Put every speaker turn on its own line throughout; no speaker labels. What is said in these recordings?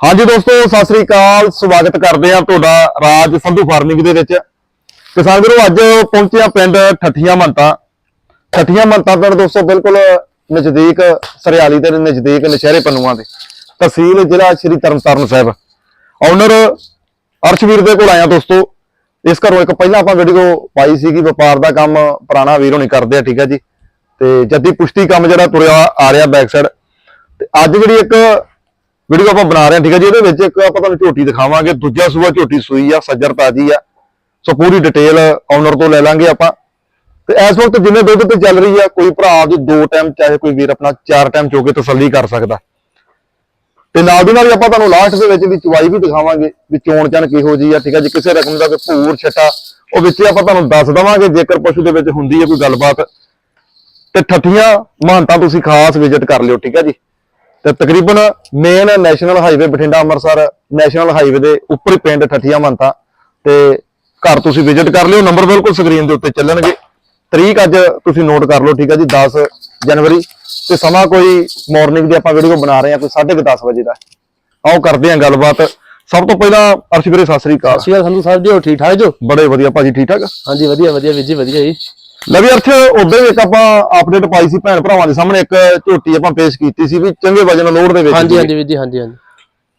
ਹਾਂਜੀ ਦੋਸਤੋ, ਸਤਿ ਸ੍ਰੀ ਅਕਾਲ। ਸਵਾਗਤ ਕਰਦੇ ਹਾਂ ਤੁਹਾਡਾ ਰਾਜ ਸੰਧੂ ਫਾਰਮਿੰਗ ਦੇ ਵਿੱਚ। ਕਿਸਾਨ ਵੀਰੋ, ਅੱਜ ਪਹੁੰਚਿਆ ਹਾਂ ਪਿੰਡ ਠੱਠੀਆਂ ਮੰਤਾ ਠੱਠੀਆਂ ਮੰਤਾ ਪਿੰਡ ਦੋਸਤੋ, ਬਿਲਕੁਲ ਨਜ਼ਦੀਕ, ਸਰਿਆਲੀ ਦੇ ਨਜ਼ਦੀਕ, ਨਸ਼ਹਿਰੇ ਪੰਨੂਆਂ ਦੇ। ਤਹਿਸੀਲ ਜ਼ਿਲ੍ਹਾ ਸ਼੍ਰੀ ਤਰਨਤਾਰਨ ਸਾਹਿਬ। ਓਨਰ ਅਰਸ਼ਵੀਰ ਦੇ ਕੋਲ ਆਇਆ ਦੋਸਤੋ। ਇਸ ਘਰੋਂ ਇੱਕ ਪਹਿਲਾਂ ਆਪਾਂ ਵੀਡੀਓ ਪਾਈ ਸੀਗੀ, ਵਪਾਰ ਦਾ ਕੰਮ ਪੁਰਾਣਾ ਵੀਰੋ ਨਹੀਂ ਕਰਦੇ ਆ, ਠੀਕ ਹੈ ਜੀ। ਤੇ ਜੱਦੀ ਪੁਸ਼ਤੀ ਕੰਮ ਜਿਹੜਾ ਤੁਰਿਆ ਆ ਰਿਹਾ ਬੈਕ ਸਾਈਡ ਤੇ ਅੱਜ ਜਿਹੜੀ ਇੱਕ ਵੀਡੀਓ ਆਪਾਂ ਬਣਾ ਰਹੇ ਹਾਂ, ਠੀਕ ਹੈ ਜੀ? ਇਹਦੇ ਵਿੱਚ ਇੱਕ ਆਪਾਂ ਤੁਹਾਨੂੰ ਝੋਟੀ ਦਿਖਾਵਾਂਗੇ। ਦੂਜਾ ਸੂਆ ਝੋਟੀ ਸੂਈ ਆ, ਸੱਜਰ ਤਾਜੀ ਆ। ਸੋ ਪੂਰੀ ਡਿਟੇਲ ਓਨਰ ਤੋਂ ਲੈ ਲਾਂਗੇ ਆਪਾਂ। ਤੇ ਇਸ ਵਕਤ ਜਿੰਨੇ ਦੁੱਧ ਤੇ ਚੱਲ ਰਹੀ ਆ, ਕੋਈ ਭਰਾ ਦੀ ਦੋ ਟਾਈਮ ਚਾਹੇ ਕੋਈ ਵੀਰ ਆਪਣਾ ਚਾਰ ਟਾਈਮ ਚੋ ਕੇ ਤਸੱਲੀ ਕਰ ਸਕਦਾ। ਤੇ ਨਾਲ ਦੀ ਨਾਲ ਹੀ ਆਪਾਂ ਤੁਹਾਨੂੰ ਲਾਸਟ ਦੇ ਵਿੱਚ ਵੀ ਚਵਾਈ ਵੀ ਦਿਖਾਵਾਂਗੇ ਵੀ ਚੋਣ ਚਣ ਕਿਹੋ ਜੀ ਆ, ਠੀਕ ਹੈ ਜੀ? ਕਿਸੇ ਰਕਮ ਦਾ ਕੋਈ ਭੂਰ, ਛਟਾ, ਉਹ ਵਿੱਚ ਆਪਾਂ ਤੁਹਾਨੂੰ ਦੱਸ ਦਵਾਂਗੇ, ਜੇਕਰ ਪਸ਼ੂ ਦੇ ਵਿੱਚ ਹੁੰਦੀ ਹੈ ਕੋਈ ਗੱਲਬਾਤ। ਤੇ ਠੱਠੀਆਂ ਮਹਾਨਤਾ ਤੁਸੀਂ ਖਾਸ ਵਿਜ਼ਿਟ ਕਰ ਲਿਓ, ਠੀਕ ਆ ਜੀ? ਤੇ ਤਕਰੀਬਨ main national highway Bathinda Amritsar national highway ਦੇ ਉੱਪਰ ਪਿੰਡ ਠੱਠੀਆਂ ਮਹੰਤਾ ਤੇ ਘਰ ਤੁਸੀਂ ਵਿਜ਼ਿਟ ਕਰ ਲਿਓ ਨੰਬਰ ਬਿਲਕੁਲ ਸਕਰੀਨ ਦੇ ਉੱਤੇ ਚੱਲਣਗੇ। ਤਰੀਕ ਅੱਜ ਤੁਸੀਂ ਨੋਟ ਕਰ ਲਓ ਠੀਕ ਹੈ ਜੀ 10 ਜਨਵਰੀ। ਤੇ ਸਮਾਂ ਕੋਈ ਮਾਰਨਿੰਗ ਦੀ ਆਪਾਂ ਵੀਡੀਓ ਬਣਾ ਰਹੇ ਹਾਂ ਕੋਈ 10:30 ਵਜੇ ਦਾ। ਆਓ ਕਰਦੇ ਹਾਂ ਗੱਲਬਾਤ। ਸਭ ਤੋਂ ਪਹਿਲਾਂ ਅਰਸ਼ ਵੀਰੇ ਸਤਿ ਸ੍ਰੀ ਅਕਾਲ।
ਸ਼੍ਰੀ ਸੰਧੂ ਸਾਹਿਬ ਜੀ ਹੋ ਠੀਕ ਠਾਕ ਜੋ?
ਬੜੇ ਵਧੀਆ ਭਾਜੀ ਠੀਕ ਠਾਕ
ਹਾਂਜੀ ਵਧੀਆ ਵਧੀਆ ਵੀਰ ਜੀ ਵਧੀਆ ਜੀ।
ਲੈ ਵੀ ਅਰਥ ਉਦੋਂ ਇੱਕ ਆਪਾਂ ਅਪਡੇਟ ਪਾਈ ਸੀ ਭੈਣ ਭਰਾਵਾਂ ਦੇ ਸਾਹਮਣੇ ਇੱਕ ਝੋਟੀ ਆਪਾਂ ਪੇਸ਼ ਕੀਤੀ ਸੀ ਵੀ ਚੰਗੇ ਵਜਨ ਲੋਡ ਦੇ ਵਿੱਚ
ਹਾਂਜੀ। ਹਾਂਜੀ ਵੀਰ ਜੀ ਹਾਂਜੀ ਹਾਂਜੀ।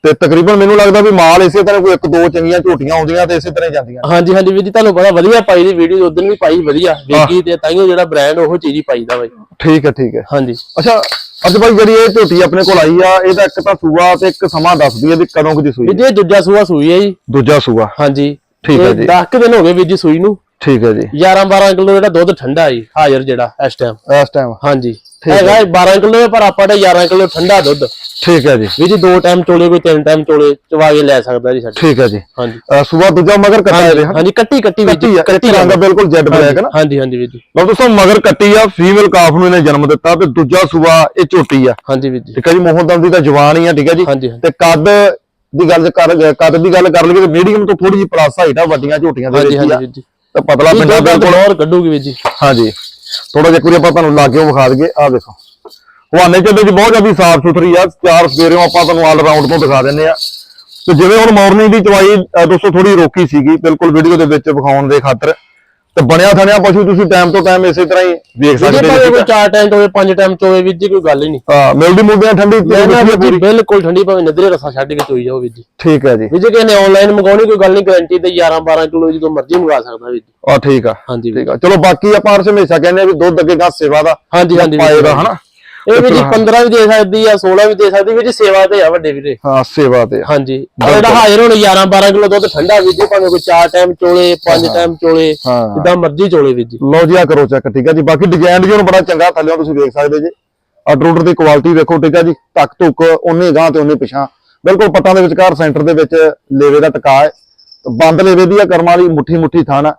ਤੇ ਤਕਰੀਬਨ ਮੈਨੂੰ ਲੱਗਦਾ ਵੀ ਮਾਲ ਇਸੇ ਤਰ੍ਹਾਂ ਕੋਈ ਇੱਕ ਦੋ ਚੰਗੀਆਂ ਝੋਟੀਆਂ ਆਉਂਦੀਆਂ ਤੇ ਇਸੇ ਤਰ੍ਹਾਂ ਜਾਂਦੀਆਂ।
ਹਾਂਜੀ ਹਾਂਜੀ ਵੀਰ ਜੀ ਤੁਹਾਨੂੰ ਪਤਾ ਵਧੀਆ ਪਾਈ ਦੀ ਵੀਡੀਓ ਉਦੋਂ ਵੀ ਪਾਈ ਵਧੀਆ। ਵੇਖੀ ਤੇ ਤਾਈਓ ਜਿਹੜਾ ਬ੍ਰਾਂਡ ਉਹ ਚੀਜ਼ ਹੀ ਪਾਈਦਾ ਬਾਈ
ਠੀਕ ਹੈ ਠੀਕ ਹੈ।
ਹਾਂਜੀ।
ਅੱਛਾ ਅੱਜ ਭਾਈ ਜਿਹੜੀ ਇਹ ਝੋਟੀ ਆਪਣੇ ਕੋਲ ਆਈ ਆ ਇਹਦਾ ਇੱਕ ਤਾਂ ਸੂਆ ਤੇ ਇੱਕ ਸਮਾਂ ਦੱਸਦੀ ਹੈ ਵੀ ਕਦੋਂ ਕੁ ਦੀ ਸੂਈ
ਇਹ ਦੂਜਾ ਸੂਆ ਸੂਈ ਹੈ ਜੀ।
ਦੂਜਾ ਸੂਆ।
ਹਾਂਜੀ।
ਠੀਕ ਹੈ ਜੀ।
10 ਦਿਨ ਹੋ ਗਏ ਵੀਰ ਜੀ ਸੂਈ ਨੂੰ।
ਠੀਕ ਹੈ ਜੀ।
11 12 ਕਿਲੋ ਜਿਹੜਾ ਦੁੱਧ ਠੰਡਾ ਹੈ ਜੀ ਹਾਜ਼ਰ ਜਿਹੜਾ ਇਸ ਟਾਈਮ
ਇਸ ਟਾਈਮ
ਹਾਂਜੀ।
ਹੈ।
ਹੈਗਾ ਇਹ 12 ਕਿਲੋ ਪਰ ਆਪਾਂ ਦਾ 11 ਕਿਲੋ ਠੰਡਾ ਦੁੱਧ।
ਠੀਕ ਹੈ ਜੀ।
ਵੀਰ ਜੀ ਦੋ ਟਾਈਮ ਚੋਲੇ ਕੋਈ ਤਿੰਨ ਟਾਈਮ ਚੋਲੇ ਚਵਾ ਕੇ ਲੈ ਸਕਦਾ ਜੀ ਸਾਡੇ।
ਠੀਕ ਹੈ ਜੀ।
ਹਾਂਜੀ।
ਸੂਆ ਦੂਜਾ ਮਗਰ ਕੱਟਾ ਹਾਂ।
ਹਾਂਜੀ ਕੱਟੀ ਕੱਟੀ ਵੀਰ
ਕੱਟੀ ਰੰਗ ਬਿਲਕੁਲ ਜੈਡ ਬਲੈਕ ਹੈ ਨਾ।
ਹਾਂਜੀ ਹਾਂਜੀ ਵੀਰ ਜੀ।
ਲਓ ਦੋਸਤੋ ਮਗਰ ਕੱਟੀ ਆ ਫੀਮੇਲ ਕਾਫ ਨੂੰ ਇਹਨੇ ਜਨਮ ਦਿੱਤਾ ਤੇ ਦੂਜਾ ਸੂਆ ਇਹ ਝੋਟੀ ਆ।
ਹਾਂਜੀ ਵੀਰ ਜੀ।
ਠੀਕ ਹੈ ਜੀ ਮੋਹਨਦਮ ਦੀ ਤਾਂ ਜਵਾਨ ਹੀ ਆ ਠੀਕ ਹੈ ਜੀ। ਤੇ ਕੱਦ ਦੀ ਗੱਲ ਕਰ ਕੱਦ ਦੀ ਗੱਲ ਕਰ ਲਈਏ ਤੇ ਮੀਡੀਅਮ ਤੋਂ ਥੋੜੀ ਜਿਹੀ ਪਲੱਸ ਹਾਈਟ ਆ ਵੱਡੀਆਂ ਝੋਟੀਆਂ ਦੇ ਵਿੱਚ ਆ। ਤੇ ਪਤਲਾ ਪਿੰਡਾ
ਦੋ
ਬਿਲਕੁਲ।
ਹੋਰ ਕੱਢੂਗੀ ਵੀਰ ਜੀ।
ਹਾਂਜੀ। ਥੋੜਾ ਜਿਹਾ ਕੁਰੀ ਆਪਾਂ ਤੁਹਾਨੂੰ ਲਾਗਿਓ ਵਿਖਾ ਦਈਏ। ਆ ਦੇਖੋ। ਹਵਾਨੇ ਚੱਲੇ ਜੀ ਬਹੁਤ ਜ਼ਿਆਦਾ ਸਾਫ਼ ਸੁਥਰੀ ਆ। ਚਾਰ ਸਵੇਰਿਓਂ ਆਪਾਂ ਤੁਹਾਨੂੰ ਆਲ ਰਾਉਂਡ ਤੋਂ ਦਿਖਾ ਦਿੰਨੇ ਆ। ਤੇ ਜਿਵੇਂ ਹੁਣ ਮਾਰਨਿੰਗ ਦੀ ਚਵਾਈ ਦੋਸਤੋ ਥੋੜੀ ਰੋਕੀ ਸੀਗੀ। ਬਿਲਕੁਲ ਵੀਡੀਓ ਦੇ ਵਿੱਚ ਵਿਖਾਉਣ ਦੇ ਖਾਤਰ। ਤੇ ਬਣਿਆ ਥਣਿਆ ਪਸ਼ੂ ਤੁਸੀਂ ਟਾਈਮ ਤੋਂ ਟਾਈਮ ਇਸੇ ਤਰ੍ਹਾਂ ਹੀ
ਜੇ
ਸਕਦੇ ਜੀ
ਕੋਈ ਚਾਰ ਟਾਈਮ ਹੋਵੇ ਪੰਜ ਟਾਈਮ ਹੋਵੇ ਵੀਰ ਜੀ ਕੋਈ ਗੱਲ ਹੀ ਨਹੀਂ।
ਹਾਂ ਮਿਲਦੀ ਮੁਲਦੀ ਠੰਡੀ
ਜੀ
ਪੂਰੀ।
ਬਿਲਕੁਲ ਠੰਡੀ ਭਾਵੇਂ ਨਦਰੇ ਰਸਾ ਛੱਡ ਕੇ ਚੋਈ ਜਾਓ ਵੀਰ ਜੀ।
ਠੀਕ ਹੈ ਜੀ।
ਵੀਰ ਜੀ ਕਿਸੇ ਨੇ ਆਨਲਾਈਨ ਮੰਗਾਉਣੀ ਕੋਈ ਗੱਲ ਨਹੀਂ ਗਾਰੰਟੀ ਤੇ 11 12 ਕਿਲੋ ਜਦੋਂ ਮਰਜ਼ੀ ਮੰਗਾ ਸਕਦਾ ਵੀਰ ਜੀ।
ਆ ਠੀਕ ਆ।
ਹਾਂਜੀ
ਠੀਕ ਆ। ਚਲੋ ਬਾਕੀ ਆਪਾਂ ਹਰ ਹਮੇਸ਼ਾ ਕਹਿੰਦੇ ਆ ਵੀ ਦੁੱਧ ਅੱਗੇ ਗਾ ਸੇਵਾ ਦਾ
ਹਾਂਜੀ ਹਾਂਜੀ ਜੀ।
ਪਾਏਗਾ ਹਨਾ?
ਇਹ ਵੀਰ ਜੀ 15 ਵੀ ਦੇ ਸਕਦੀ ਆ 16 ਵੀ ਦੇ ਸਕਦੀ ਵੀਰ ਜੀ ਸੇਵਾ ਤੇ ਆ ਵੱਡੇ ਵੀਰੇ।
ਹਾਂ ਸੇਵਾ ਤੇ ਆ।
ਹਾਂਜੀ ਜਿਹੜਾ ਹਾਜ਼ਰ ਹੁਣ 11 12 ਕਿਲੋ ਦੁੱਧ ਠੰਡਾ ਵੀਰ ਜੀ ਭਾਵੇਂ ਕੋਈ ਚਾਰ ਟਾਈਮ ਚੋਲੇ ਪੰਜ ਟਾਈਮ ਚੋਲੇ। ਜਿੱਦਾਂ ਮਰਜ਼ੀ ਚੋਲੇ ਵੀਰ ਜੀ।
ਲਓ ਜੀ ਆ ਕਰੋ ਚੈੱਕ ਠੀਕ ਹੈ ਜੀ। ਬਾਕੀ ਡਿਜ਼ਾਈਨ ਜੀ ਹੁਣ ਬੜਾ ਚੰਗਾ ਥੱਲੇ ਤੁਸੀਂ ਵੇਖ ਸਕਦੇ ਜੀ। ਆਰਡਰ ਦੀ ਕੁਆਲਿਟੀ ਵੇਖੋ ਠੀਕ ਹੈ ਜੀ। ਤੱਕ ਧੁੱਕ ਉਹਨੇ ਗਾਂ ਤੇ ਉਹਨੇ ਪਿਛਾਂ ਬਿਲਕੁਲ ਪੱਟਾਂ ਦੇ ਵਿਚਕਾਰ ਸੈਂਟਰ ਦੇ ਵਿੱਚ ਲੇਵੇ ਦਾ ਟਿਕਾ ਹੈ। ਬੰਦ ਲੇਵੇ ਦੀ ਆ ਕਰਮਾਂ ਵਾਲੀ ਮੁੱਠੀ ਮੁੱਠੀ ਥਾਣ ਆ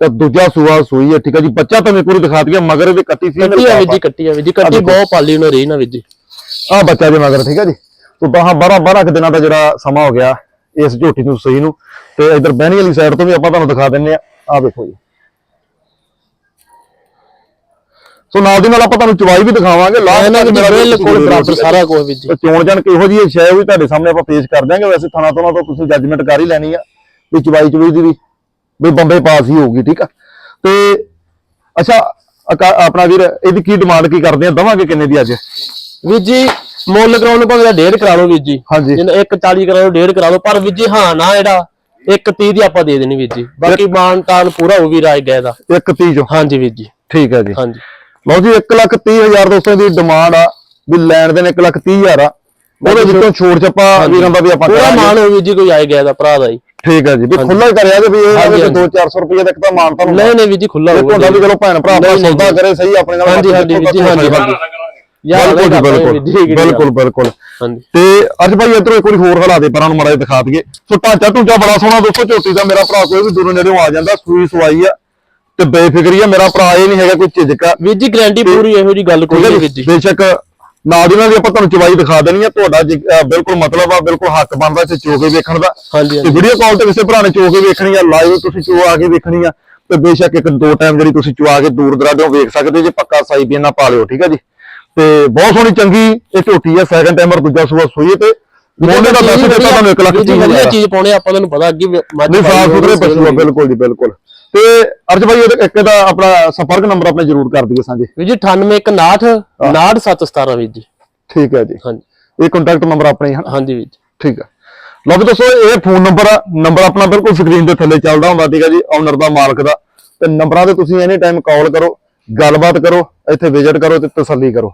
ਤੇ ਦੂਜਾ ਸੂਆ ਸੂਈ ਹੈ ਠੀਕ ਹੈ ਜੀ। ਬੱਚਾ ਤਾਂ ਪੂਰੀ ਦਿਖਾ ਦਈਏ ਮਗਰ ਇਹਦੇ ਕੱਟੀ ਸੀ
ਕੱਟੀ ਆ ਵੀਰ ਜੀ ਕੱਟੀ ਆ ਵੀਰ ਜੀ ਕੱਟੀ ਬਹੁਤ ਪਾਲੀ ਉਹਨਾਂ ਰਹੀ ਨਾ ਵੀਰ ਜੀ।
ਆ ਬੱਚਾ ਜੀ ਮਗਰ ਠੀਕ ਹੈ ਜੀ। ਤੋਂ 10 12 12 ਦਿਨਾਂ ਦਾ ਜਿਹੜਾ ਸਮਾਂ ਹੋ ਗਿਆ ਇਸ ਝੋਟੀ ਨੂੰ ਸਹੀ ਨੂੰ। ਤੇ ਇਧਰ ਬਹਿਣੀ ਵਾਲੀ ਸਾਈਡ ਤੋਂ ਵੀ ਆਪਾਂ ਤੁਹਾਨੂੰ ਦਿਖਾ ਦਿੰਨੇ ਆ ਆ ਵੇਖੋ ਜੀ। ਸੋ ਨਾਲ ਦੀ ਨਾਲ ਆਪਾਂ ਤੁਹਾਨੂੰ ਚਵਾਈ ਵੀ ਦਿਖਾਵਾਂਗੇ। ਲਾਸਟ
ਦੇ
ਮੇਰਾ ਵੀ
ਬਿਲਕੁਲ ਬਰਾਬਰ। ਸਾਰਾ ਕੁਝ ਵੀਰ ਜੀ।
ਚੋਣ ਜਾਣ ਕਿਹੋ ਜੀ ਸ਼ੈ ਵੀ ਤੁਹਾਡੇ ਸਾਹਮਣੇ ਆਪਾਂ ਪੇਸ਼ ਕਰ ਦਿਆਂਗੇ। ਵੈਸੇ ਥਾਣਾ ਤੋਂ ਤੋਂ ਤੁਸੀਂ ਜੱਜਮੈਂਟ ਕਰ ਹੀ ਲੈਣੀ ਆ। ਵੀ ਚਵਾਈ ਚਵਾਈ ਦੀ ਵੀ। ਵੀ ਬੰਬੇ ਪਾਸ ਹੀ ਹੋਊਗੀ ਠੀਕ ਆ? ਤੇ ਅੱਛਾ ਆਪਣਾ ਵੀਰ ਇਹਦੀ ਕੀ ਡਿਮਾਂਡ ਕੀ ਕਰਦੇ ਆ? ਦਵਾਂਗੇ ਕਿੰਨੇ ਦੀ ਅੱਜ?
ਵੀਰ ਜੀ ਮੁੱਲ ਕਰਾਉਣ ਨੂੰ ਭਾਵੇਂ ਡੇਢ ਕਰਾ ਲਓ ਵੀਰ ਜੀ।
ਹਾਂਜੀ।
ਜਿੰਨਾ 140 ਕਰਾ ਲਓ ਡੇਢ ਕਰਾ ਲਓ ਪਰ ਵੀਰ ਜੀ ਹਾਂ ਨਾ ਜਿਹੜਾ 130 ਦੀ ਆਪਾਂ ਦੇ ਦੇਣੀ ਵੀਰ ਜੀ। ਬਾਕੀ ਮਾਨ ਤਾਨ ਪੂਰਾ ਹੋ ਵੀ ਰਾਜ ਗਏ ਦਾ।
ਇੱਕ 30 ਚੋਂ?
ਹਾਂਜੀ ਵੀਰ ਜੀ।
ਠੀਕ ਹੈ ਜੀ।
ਹਾਂਜੀ।
ਲਓ ਜੀ 1 ਲੱਖ 30 ਹਜ਼ਾਰ ਦੋਸਤੋ ਦੀ ਡਿਮਾਂਡ ਆ ਵੀ ਲੈਣ ਦੇ ਨੇ 1 ਲੱਖ 30 ਹਜ਼ਾਰ ਆ। ਉਹਦੇ ਵਿੱਚੋਂ ਛੋੜ ਛੱਪਾ ਵੀਰਾਂ ਦਾ ਵੀ ਆਪਾਂ
ਪੂਰਾ। ਮਾਨ ਹੋ ਵੀਰ ਜੀ ਕੋਈ ਆਏ ਗਿਆ ਦਾ ਭਰਾ ਦਾ ਜੀ
ਠੀਕ ਹੈ ਜੀ ਵੀ ਖੁੱਲਾ ਹੀ ਕਰਿਆ ਜੇ ਵੀ ਇਹ
ਹਾਂਜੀ,
ਆਵੇ
ਹਾਂਜੀ।
2-400 ਰੁਪਏ ਤੱਕ ਤਾਂ ਮਾਨ ਤੁਹਾਨੂੰ
ਨਹੀਂ ਨਹੀਂ ਵੀਰ ਜੀ ਖੁੱਲਾ ਹੋਊਗਾ
ਤੁਹਾਡਾ ਵੀ ਚਲੋ ਭੈਣ ਭਰਾ ਆਪਣਾ ਸੌਦਾ ਕਰੇ ਸਹੀ ਆਪਣੇ ਨਾਲ
ਹਾਂਜੀ, ਹਾਂਜੀ, ਜੀ, ਹਾਂਜੀ,
ਬਿਲਕੁਲ। ਬਿਲਕੁਲ। ਬਿਲਕੁਲ ਬਿਲਕੁਲ। ਤੇ ਅੱਜ ਭਾਈ ਇਧਰੋਂ ਇੱਕ ਵਾਰੀ ਹੋਰ ਹਲਾ ਦੇ ਪਰਾਂ ਨੂੰ ਮੜਾ ਦਿਖਾ ਦਈਏ। ਸੋ ਢਾਂਚਾ ਢੂੰਚਾ ਬੜਾ ਸੋਹਣਾ ਦੋਸਤੋ ਝੋਟੀ ਦਾ ਮੇਰਾ ਭਰਾ ਕੋਈ ਵੀ ਦੂਰੋਂ ਨੇੜਿਓਂ ਆ ਜਾਂਦਾ ਸੂਈ ਸਵਾਈ ਆ ਤੇ ਬੇਫਿਕਰੀ ਆ ਮੇਰਾ ਭਰਾ ਇਹ ਨਹੀਂ ਹੈਗਾ ਕੋਈ ਝਿਜਕਾ
ਵੀਰ ਜੀ ਗਾਰੰਟੀ ਪੂਰੀ ਇਹੋ ਜੀ ਗੱਲ ਕੋਈ ਨਹੀਂ ਵੀਰ ਜੀ।
ਬੇਸ਼ੱਕ ਨਾਲ ਦੀ ਨਾਲ ਆਪਾਂ ਤੁਹਾਨੂੰ ਚਵਾਈ ਦਿਖਾ ਦੇਣੀ ਆ ਤੁਹਾਡਾ ਬਿਲਕੁਲ ਮਤਲਬ ਆ ਬਿਲਕੁਲ ਹੱਕ ਬਣਦਾ ਇੱਥੇ ਚੋ ਕੇ ਵੇਖਣ ਦਾ। ਤੇ ਵੀਡੀਓ ਕਾਲ ਤੇ ਕਿਸੇ ਭਰਾ ਨੇ ਚੋ ਕੇ ਵੇਖਣੀ ਆ ਲਾਈਵ ਤੁਸੀਂ ਚੋ ਆ ਕੇ ਵੇਖਣੀ ਆ ਤੇ ਬੇਸ਼ੱਕ ਇੱਕ ਦੋ ਟਾਈਮ ਜਿਹੜੀ ਤੁਸੀਂ ਚੋ ਆ ਕੇ ਦੂਰ ਦਰਾਡੋਂ ਵੇਖ ਸਕਦੇ ਜੇ ਪੱਕਾ ਸਾਈ ਵੀ ਨਾ ਪਾ ਲਿਓ ਠੀਕ ਆ ਜੀ? ਤੇ ਬਹੁਤ ਸੋਹਣੀ ਚੰਗੀ ਇਹ ਝੋਟੀ ਆ ਸੈਕੰਡ ਟਾਈਮਰ ਦੂਜਾ ਸੂਆ ਸੂਈ ਤੇ ਮੁੰਡੇ ਦਾ ਦੱਸ ਦਿੱਤਾ ਤੁਹਾਨੂੰ 1 ਲੱਖ ਤੀਹ
ਵਧੀਆ। ਚੀਜ਼ ਪਾਉਣੇ ਆਪਾਂ ਤੁਹਾਨੂੰ ਪਤਾ ਅੱਗੇ
ਨਹੀਂ
ਪਾਈ
ਸਾਫ਼
ਹੋਊਗੀ,
ਸੁਥਰੇ
ਸੇਲ
ਪਸ਼ੂ ਆ
ਹੋਊਗੀ।
ਬਿਲਕੁਲ ਜੀ ਬਿਲਕੁਲ। ਤੇ ਅਰਜ ਭਾਈ ਇਹਦੇ- ਇੱਕ ਦਾ ਆਪਣਾ ਸੰਪਰਕ ਨੰਬਰ ਆਪਣੇ ਜ਼ਰੂਰ ਕਰ ਦਈਏ ਸਾਂਝੇ।
ਵੀਰ ਜੀ 98 59 717 ਵੀਰ ਜੀ।
ਠੀਕ ਹੈ ਜੀ।
ਹਾਂਜੀ।
ਇਹ ਕੰਟੈਕਟ ਨੰਬਰ ਆਪਣੇ ਹੀ ਹਨ।
ਹਾਂਜੀ ਵੀਰ ਜੀ।
ਠੀਕ ਹੈ। ਲਓ ਵੀ ਦੋਸਤੋ ਇਹ ਫੋਨ ਨੰਬਰ ਆ। ਨੰਬਰ ਆਪਣਾ ਬਿਲਕੁਲ ਸਕਰੀਨ ਦੇ ਥੱਲੇ ਚੱਲਦਾ ਹੁੰਦਾ ਠੀਕ ਹੈ ਜੀ ਓਨਰ ਦਾ ਮਾਲਕ ਦਾ। ਤੇ ਨੰਬਰਾਂ ਤੇ ਤੁਸੀਂ ਐਨੀ ਟਾਈਮ ਕਾਲ ਕਰੋ ਗੱਲਬਾਤ ਕਰੋ ਇੱਥੇ ਵਿਜ਼ਿਟ ਕਰੋ ਤੇ ਤਸੱਲੀ ਕਰੋ।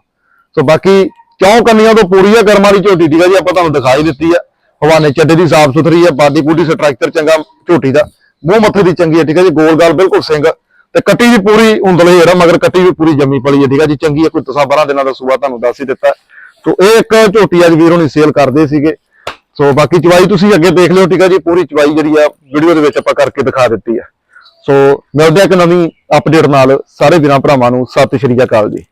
ਸੋ ਬਾਕੀ ਕਿਉਂ ਕੰਨੀਆਂ ਤੋਂ ਪੂਰੀ ਆ, ਕਰਮਾਂ ਦੀ ਝੋਟੀ ਠੀਕ ਹੈ ਜੀ, ਆਪਾਂ ਤੁਹਾਨੂੰ ਦਿਖਾਈ ਦਿੱਤੀ ਆ। ਹਵਾਨੇ ਚੱਡੇ ਦੀ ਸਾਫ਼ ਸੁਥਰੀ ਆ, ਬਾਡੀ ਬੂਡੀ ਸਟਰਕਚਰ ਚੰਗਾ ਝੋਟੀ ਦਾ। ਮੂੰਹ ਮੱਥੇ ਦੀ ਚੰਗੀ ਹੈ ਠੀਕ ਹੈ ਜੀ, ਗੋਲ ਗਾਲ ਬਿਲਕੁਲ ਸਿੰਘ। ਤੇ ਕੱਟੀ ਵੀ ਪੂਰੀ ਉਂਦਲੇ ਜਿਹੜਾ, ਮਗਰ ਕੱਟੀ ਵੀ ਪੂਰੀ ਜੰਮੀ ਪਲੀ ਹੈ ਠੀਕ ਹੈ ਜੀ, ਚੰਗੀ ਹੈ ਕੋਈ ਤਸਾ 12 ਦਿਨਾਂ ਦਾ ਸੂਆ ਤੁਹਾਨੂੰ ਦੱਸ ਹੀ ਦਿੱਤਾ। ਸੋ ਇਹ ਇੱਕ ਝੋਟੀ ਅੱਜ ਵੀਰ ਹੋਣੀ ਸੇਲ ਕਰਦੇ ਸੀਗੇ। ਸੋ ਬਾਕੀ ਚਵਾਈ ਤੁਸੀਂ ਅੱਗੇ ਦੇਖ ਲਿਓ, ਠੀਕ ਆ ਜੀ, ਪੂਰੀ ਚਵਾਈ ਜਿਹੜੀ ਆ ਵੀਡੀਓ ਦੇ ਵਿੱਚ ਆਪਾਂ ਕਰਕੇ ਦਿਖਾ ਦਿੱਤੀ ਆ। ਸੋ ਮਿਲਦੇ ਆ ਇੱਕ ਨਵੀਂ ਅਪਡੇਟ ਨਾਲ, ਸਾਰੇ ਵੀਰਾਂ ਭਰਾਵਾਂ ਨੂੰ, ਸਤਿ ਸ਼੍ਰੀ ਅਕਾਲ ਜੀ।